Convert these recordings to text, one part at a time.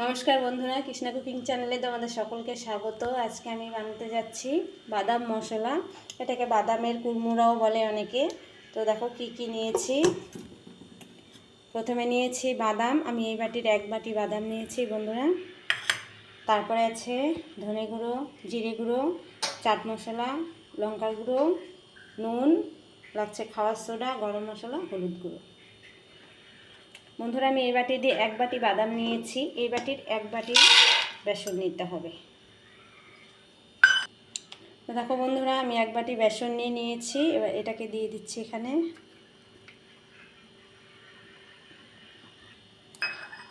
নমস্কার বন্ধুরা, কৃষ্ণা কুকিং চ্যানেলে তোমাদের সকলকে স্বাগত। আজকে আমি বানাতে যাচ্ছি বাদাম মশলা। এটাকে বাদামের কুড়মুড়াও বলে অনেকে। তো দেখো কি কি নিয়েছি। প্রথমে নিয়েছি বাদাম। আমি এই বাটির এক বাটি বাদাম নিয়েছি বন্ধুরা। তারপরে আছে ধনে গুঁড়ো, জিরে গুঁড়ো, চাট মশলা, লঙ্কার গুঁড়ো, নুন, লাগছে খাওয়ার সোডা, গরম মশলা, হলুদ গুঁড়ো। বন্ধুরা, আমি এই বাটি দিয়ে এক বাটি বাদাম নিয়েছি। এই বাটির এক বাটি বেসন নিতে হবে। দেখো বন্ধুরা, আমি এক বাটি বেসন নিয়ে নিয়েছি। এবার এটাকে দিয়ে দিচ্ছি এখানে।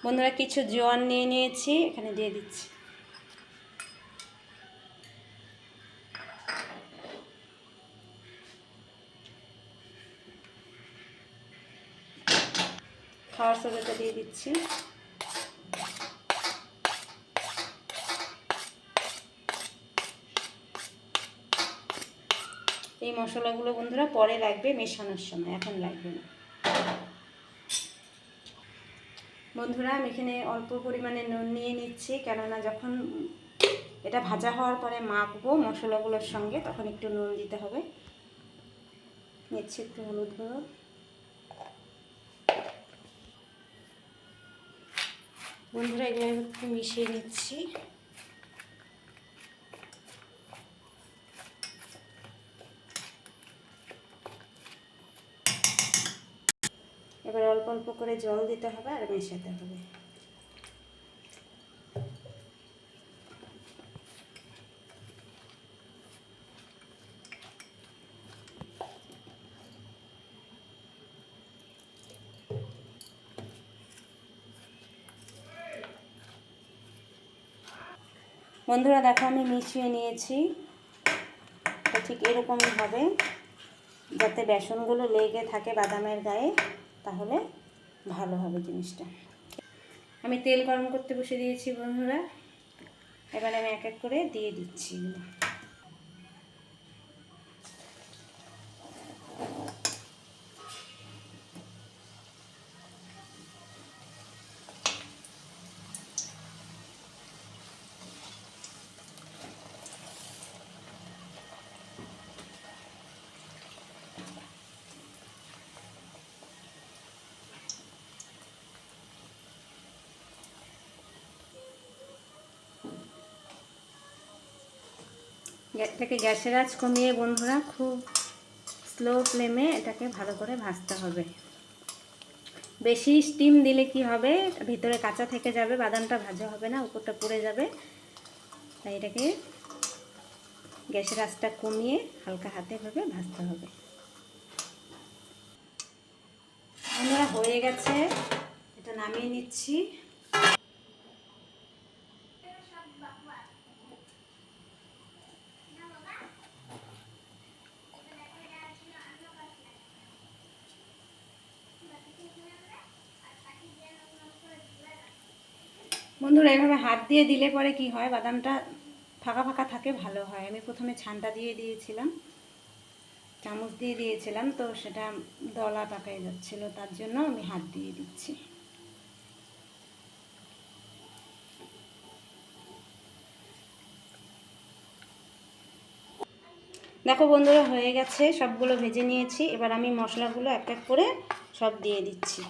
বন্ধুরা, কিছু জোয়ান নিয়ে নিয়েছি। এখানে দিয়ে দিচ্ছি। খাওয়ার সোডাটা দিয়ে দিচ্ছি। এই মশলাগুলো বন্ধুরা পরে লাগবে মেশানোর সময়, এখন লাগবে না। বন্ধুরা, আমি এখানে অল্প পরিমাণে নুন নিয়ে নিচ্ছি, কেননা যখন এটা ভাজা হওয়ার পরে মাখবো মশলাগুলোর সঙ্গে, তখন একটু নুন দিতে হবে। নিচ্ছি একটু হলুদ গুঁড়ো। বন্ধুরা, এগুলো একটু মিশিয়ে নিচ্ছি। এবার অল্প অল্প করে জল দিতে হবে আর মেশাতে হবে। বন্ধুরা দেখো আমি মিশিয়ে নিয়েছি। তো ঠিক এরকমই হবে। যাতে বেসনগুলো লেগে থাকে বাদামের গায়ে, তাহলে ভালো হবে জিনিসটা। আমি তেল গরম করতে বসে দিয়েছি বন্ধুরা। এবার আমি এক এক করে দিয়ে দিচ্ছি এটাকে গ্যাসের আঁচ কমিয়ে বন্ধুরা খুব স্লো ফ্লেমে এটাকে ভালো করে ভাজতে হবে। বেশি স্টিম দিলে কি হবে? ভিতরে কাঁচা থেকে যাবে, বাদামটা ভাজা হবে না, উপরটা পুড়ে যাবে। তাই এটাকে গ্যাসের আঁচটা কমিয়ে হালকা হাতে ভাবে ভাজতে হবে। আমরা হয়ে গেছে। এটা নামিয়ে নিচ্ছি। বন্ধুরা, এভাবে হাত দিয়ে দিলে পরে কি হয়? বাদামটা ফাঁকা ফাঁকা থাকে, ভালো হয়। আমি প্রথমে ছানটা দিয়ে দিয়েছিলাম। চামচ দিয়ে দিয়েছিলাম, তো সেটা দলা পাকায় যাচ্ছিল, তার জন্য আমি হাত দিয়ে দিচ্ছি। দেখো বন্ধুরা, হয়ে গেছে, সবগুলো ভেজে নিয়েছি। এবার আমি মশলাগুলো এক এক করে সব দিয়ে দিচ্ছি।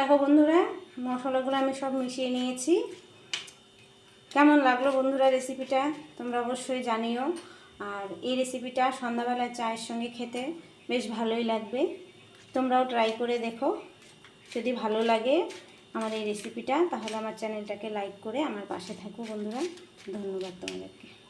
দেখো বন্ধুরা, মশলাগুলো আমি সব মিশিয়ে নিয়েছি। কেমন লাগল বন্ধুরা রেসিপিটা তোমরা অবশ্যই জানিও। আর এই রেসিপিটা সন্ধ্যাবেলায় চায়ের সঙ্গে খেতে বেশ ভালোই লাগবে। তোমরাও ট্রাই করে দেখো। যদি ভালো লাগে আমার এই রেসিপিটা তাহলে আমার চ্যানেলটাকে লাইক করে আমার পাশে থাকো বন্ধুরা। ধন্যবাদ তোমাদেরকে।